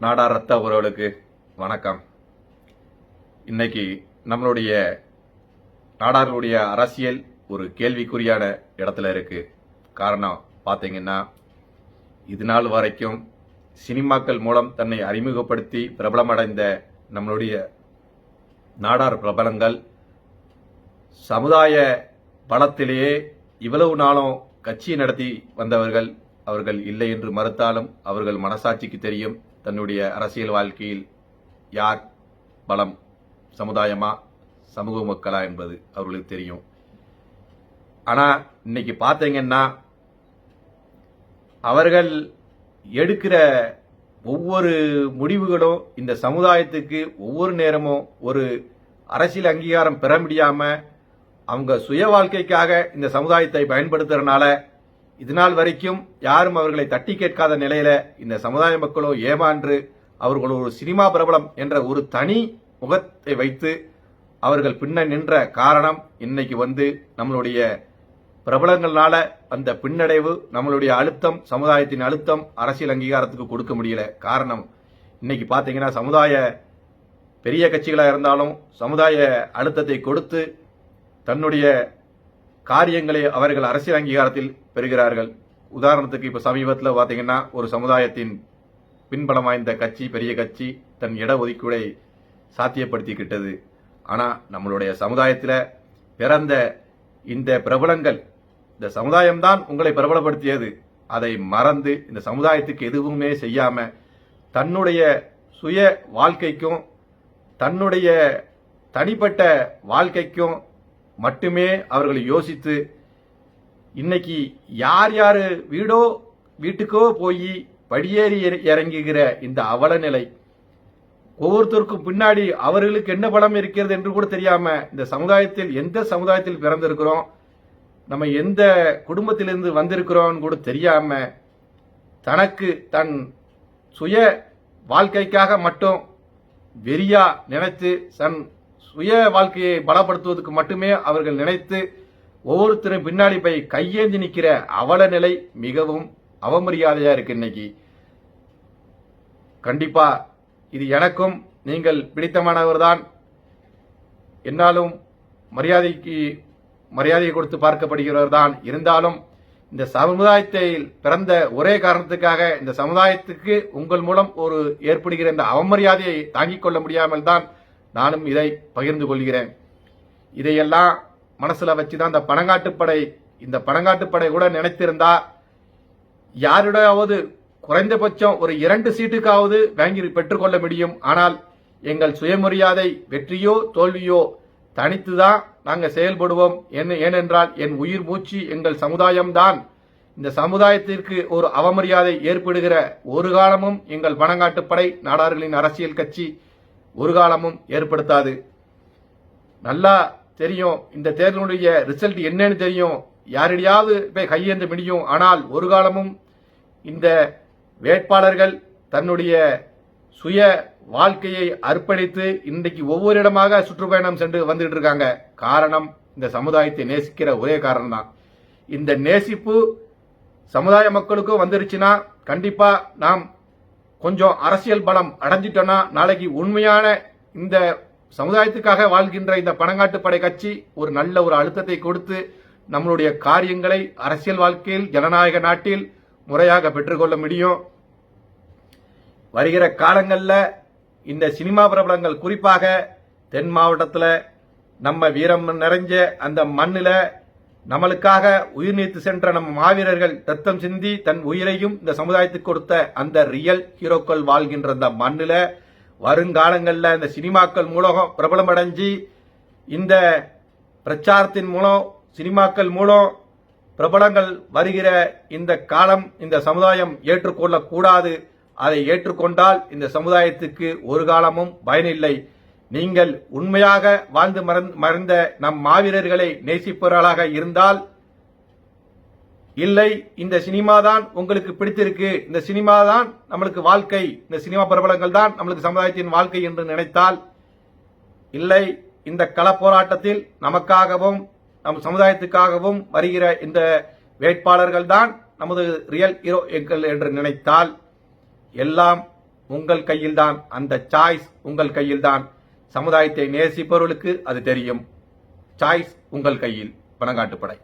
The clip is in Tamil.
நாடா ரத்த உறவுகளுக்கு வணக்கம். இன்னைக்கு நம்மளுடைய நாடார்களுடைய அரசியல் ஒரு கேள்விக்குறியான இடத்துல இருக்கு. காரணம் பார்த்தீங்கன்னா இது நாள் வரைக்கும் சினிமாக்கள் மூலம் தன்னை அறிமுகப்படுத்தி பிரபலமடைந்த நம்மளுடைய நாடார் பிரபலங்கள் சமுதாய பலத்திலேயே இவ்வளவு நாளும் கட்சி நடத்தி வந்தவர்கள் அவர்கள் இல்லை என்று மறுத்தாலும் அவர்கள் மனசாட்சிக்கு தெரியும். தன்னுடைய அரசியல் வாழ்க்கையில் யார் பலம்? சமுதாயமா? சமூக மக்களா என்பது அவர்களுக்கு தெரியும். ஆனால் இன்னைக்கு பார்த்தீங்கன்னா அவர்கள் எடுக்கிற ஒவ்வொரு முடிவுகளும் இந்த சமுதாயத்துக்கு ஒவ்வொரு நேரமும் ஒரு அரசியல் அங்கீகாரம் பெற முடியாமல் அவங்க சுய வாழ்க்கைக்காக இந்த சமுதாயத்தை பயன்படுத்துறதுனால இதுநாள் வரைக்கும் யாரும் அவர்களை தட்டி கேட்காத நிலையில இந்த சமுதாய மக்களோ ஏமான்று அவர்கள் ஒரு சினிமா பிரபலம் என்ற ஒரு தனி முகத்தை வைத்து அவர்கள் பின்ன நின்ற காரணம் இன்னைக்கு வந்து நம்மளுடைய பிரபலங்கள்னால அந்த பின்னடைவு நம்மளுடைய அழுத்தம் சமுதாயத்தின் அழுத்தம் அரசியல் அங்கீகாரத்துக்கு கொடுக்க முடியல. காரணம் இன்னைக்கு பார்த்தீங்கன்னா சமுதாய பெரிய கட்சிகளாக இருந்தாலும் சமுதாய அழுத்தத்தை கொடுத்து தன்னுடைய காரியங்களை அவர்கள் அரசியல் அங்கீகாரத்தில் பெறுகிறார்கள். உதாரணத்துக்கு இப்போ சமீபத்தில் பார்த்தீங்கன்னா ஒரு சமுதாயத்தின் பின்பலம் வாய்ந்த கட்சி பெரிய கட்சி தன் இட ஒதுக்கீடை சாத்தியப்படுத்திக்கிட்டது. ஆனால் நம்மளுடைய சமுதாயத்தில் பிறந்த இந்த பிரபலங்கள் இந்த சமுதாயம்தான் உங்களை பிரபலப்படுத்தியது. அதை மறந்து இந்த சமுதாயத்துக்கு எதுவுமே செய்யாமல் தன்னுடைய சுய வாழ்க்கைக்கும் தன்னுடைய தனிப்பட்ட வாழ்க்கைக்கும் மட்டுமே அவர்கள் யோசித்து இன்னைக்கு யார் யார் வீடோ வீட்டுக்கோ போய் படியேறி இற- இறங்குகிற இந்த அவல நிலை ஒவ்வொருத்தருக்கும் பின்னாடி அவர்களுக்கு என்ன பலம் இருக்கிறது என்று கூட தெரியாம இந்த சமுதாயத்தில் எந்த சமுதாயத்தில் பிறந்திருக்கிறோம் நம்ம எந்த குடும்பத்திலிருந்து வந்திருக்கிறோம்னு கூட தெரியாம தனக்கு தன் சுய வாழ்க்கைக்காக மட்டும் வெறியா நினைத்து தன் சுய வாழ்க்கையை பலப்படுத்துவதற்கு மட்டுமே அவர்கள் நினைத்து ஒவ்வொருத்தரும் பின்னாடி போய் கையேந்தி நிற்கிற அவல நிலை மிகவும் அவமரியாதையா இருக்கு இன்னைக்கு. கண்டிப்பா இது எனக்கும் நீங்கள் பிடித்தமானவர் தான் என்னாலும் மரியாதைக்கு மரியாதையை கொடுத்து பார்க்கப்படுகிறவர் தான் இருந்தாலும் இந்த சமுதாயத்தில் பிறந்த ஒரே காரணத்துக்காக இந்த சமுதாயத்துக்கு உங்கள் மூலம் ஒரு ஏற்படுகிற இந்த அவமரியாதையை தாங்கிக் கொள்ள முடியாமல் தான் நானும் இதை பகிர்ந்து கொள்கிறேன். இதையெல்லாம் மனசுல வச்சுதான் இந்த பணங்காட்டுப்படை இந்த பணங்காட்டுப்படை கூட நினைத்திருந்தா யாரிடையாவது குறைந்தபட்சம் ஒரு இரண்டு சீட்டுக்காவது வாங்கி பெற்றுக்கொள்ள முடியும். ஆனால் எங்கள் சுயமரியாதை வெற்றியோ தோல்வியோ தனித்துதான் நாங்கள் செயல்படுவோம். என்ன ஏனென்றால் என் உயிர் மூச்சு எங்கள் சமுதாயம்தான். இந்த சமுதாயத்திற்கு ஒரு அவமரியாதை ஏற்படுகிற ஒரு காலமும் எங்கள் பணங்காட்டுப்படை நாடார்களின் அரசியல் கட்சி ஒரு காலமும் ஏற்படுத்தாது. நல்லா தெரியும் இந்த தேர்தலுடைய ரிசல்ட் என்னன்னு தெரியும். யாரிடையாவது போய் கையேந்து முடியும் ஆனால் ஒரு காலமும் இந்த வேட்பாளர்கள் தன்னுடைய சுய வாழ்க்கையை அர்ப்பணித்து இன்றைக்கு ஒவ்வொரு இடமாக சுற்றுப்பயணம் சென்று வந்துட்டு இருக்காங்க. காரணம் இந்த சமுதாயத்தை நேசிக்கிற ஒரே காரணம் தான் இந்த நேசிப்பு சமுதாய மக்களுக்கும் வந்துருச்சுன்னா கண்டிப்பா நாம் கொஞ்சம் அரசியல் பலம் அடைஞ்சிட்டோன்னா நாளைக்கு உண்மையான இந்த சமுதாயத்துக்காக வாழ்கின்ற இந்த பணங்காட்டு படை கட்சி ஒரு நல்ல ஒரு அழுத்தத்தை கொடுத்து நம்மளுடைய காரியங்களை அரசியல் வாழ்க்கையில் ஜனநாயக நாட்டில் முறையாக பெற்றுக்கொள்ள முடியும். வருகிற காலங்களில் இந்த சினிமா பிரபலங்கள் குறிப்பாக தென் மாவட்டத்தில் நம்ம வீரம் நிறைஞ்ச அந்த மண்ணில் நம்மளுக்காக உயிர் நீத்து சென்ற நம்ம மாவீரர்கள் ரத்தம் சிந்தி தன் உயிரையும் இந்த சமுதாயத்துக்கு கொடுத்த அந்த ரியல் ஹீரோக்கள் வாழ்கின்ற அந்த மண்ணில் வருங்காலங்களில் இந்த சினிமாக்கள் மூலம் பிரபலமடைஞ்சு இந்த பிரச்சாரத்தின் மூலம் சினிமாக்கள் மூலம் பிரபலங்கள் வருகிற இந்த காலம் இந்த சமுதாயம் ஏற்றுக்கொள்ளக்கூடாது. அதை ஏற்றுக்கொண்டால் இந்த சமுதாயத்துக்கு ஒரு காலமும் பயனில்லை. நீங்கள் உண்மையாக வாழ்ந்து மறந்- மறைந்த நம் மாவீரர்களை நேசிப்பவர்களாக இருந்தால் இல்லை இந்த சினிமா தான் உங்களுக்கு பிடித்திருக்கு இந்த சினிமா தான் நம்மளுக்கு வாழ்க்கை இந்த சினிமா பிரபலங்கள் தான் நம்மளுக்கு சமுதாயத்தின் வாழ்க்கை என்று நினைத்தால் இல்லை இந்த கள போராட்டத்தில் நமக்காகவும் நம் சமுதாயத்துக்காகவும் வருகிற இந்த வேட்பாளர்கள் தான் நமது ரியல் ஹீரோ எங்கள் என்று நினைத்தால் எல்லாம் உங்கள் கையில்தான் அந்த சாய்ஸ் உங்கள் கையில்தான். சமுதாயத்தை நேசிப்பவர்களுக்கு அது தெரியும். சாய்ஸ் உங்கள் கையில். பணங்காட்டுப்படை